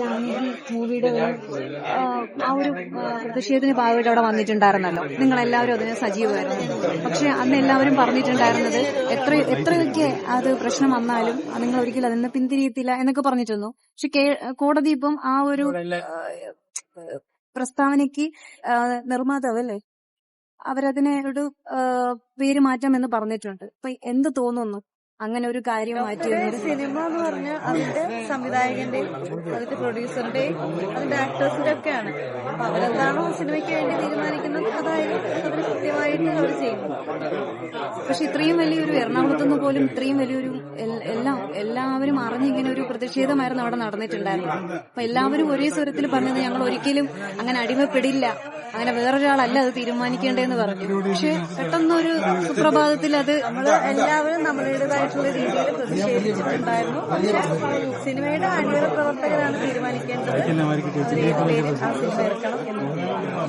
ജാനകി മൂവിയുടെ ഒരു ആ, ഒരു പ്രതിഷേധത്തിന് ഭാഗമായിട്ട് അവിടെ വന്നിട്ടുണ്ടായിരുന്നല്ലോ. നിങ്ങൾ എല്ലാവരും അതിന് സജീവമായിരുന്നു. പക്ഷെ അന്ന് എല്ലാവരും പറഞ്ഞിട്ടുണ്ടായിരുന്നത് എത്ര എത്രയൊക്കെ അത് പ്രശ്നം വന്നാലും നിങ്ങൾ ഒരിക്കലും അതിൽ നിന്ന് പിന്തിരിയത്തില്ല എന്നൊക്കെ പറഞ്ഞിരുന്നു. പക്ഷെ കോടതി ഇപ്പം ആ ഒരു പ്രസ്താവനയ്ക്ക് നിർമ്മാതാവ് അല്ലേ അവരതിനെ ഒരു പേര് മാറ്റാം എന്ന് പറഞ്ഞിട്ടുണ്ട്. അപ്പൊ എന്ത് തോന്നുന്നു? അങ്ങനെ ഒരു കാര്യം മാറ്റി സിനിമ എന്ന് പറഞ്ഞ അതിന്റെ സംവിധായകന്റെയും അതിന്റെ പ്രൊഡ്യൂസറിന്റെ അതിന്റെ ആക്ടേഴ്സിന്റെ ഒക്കെയാണ് അപ്പൊ അവരെന്താണോ സിനിമയ്ക്ക് വേണ്ടി തീരുമാനിക്കുന്നത് അതായത് അവർ കൃത്യമായിട്ട് അവർ ചെയ്യുന്നു പക്ഷെ ഇത്രയും വലിയൊരു എറണാകുളത്ത് നിന്ന് പോലും ഇത്രയും വലിയൊരു എല്ലാം എല്ലാവരും അറിഞ്ഞിങ്ങനെ ഒരു പ്രതിഷേധമായിരുന്നു അവിടെ നടന്നിട്ടുണ്ടായിരുന്നത്. അപ്പൊ എല്ലാവരും ഒരേ സ്വരത്തിൽ പറഞ്ഞത് ഞങ്ങൾ ഒരിക്കലും അങ്ങനെ അടിമപ്പെടില്ല. അങ്ങനെ വേറൊരാളല്ല അത് തീരുമാനിക്കേണ്ടതെന്ന് പറഞ്ഞു. പക്ഷെ പെട്ടെന്നൊരു സുപ്രഭാതത്തിൽ അത് നമ്മൾ എല്ലാവരും നമ്മളുടേതായിട്ടുള്ള രീതിയിൽ പ്രതിഷേധിച്ചിട്ടുണ്ടായിരുന്നു. പക്ഷെ സിനിമയുടെ അണിയറ പ്രവർത്തകരാണ് തീരുമാനിക്കേണ്ടത്. ആ സിനിമ എന്ന്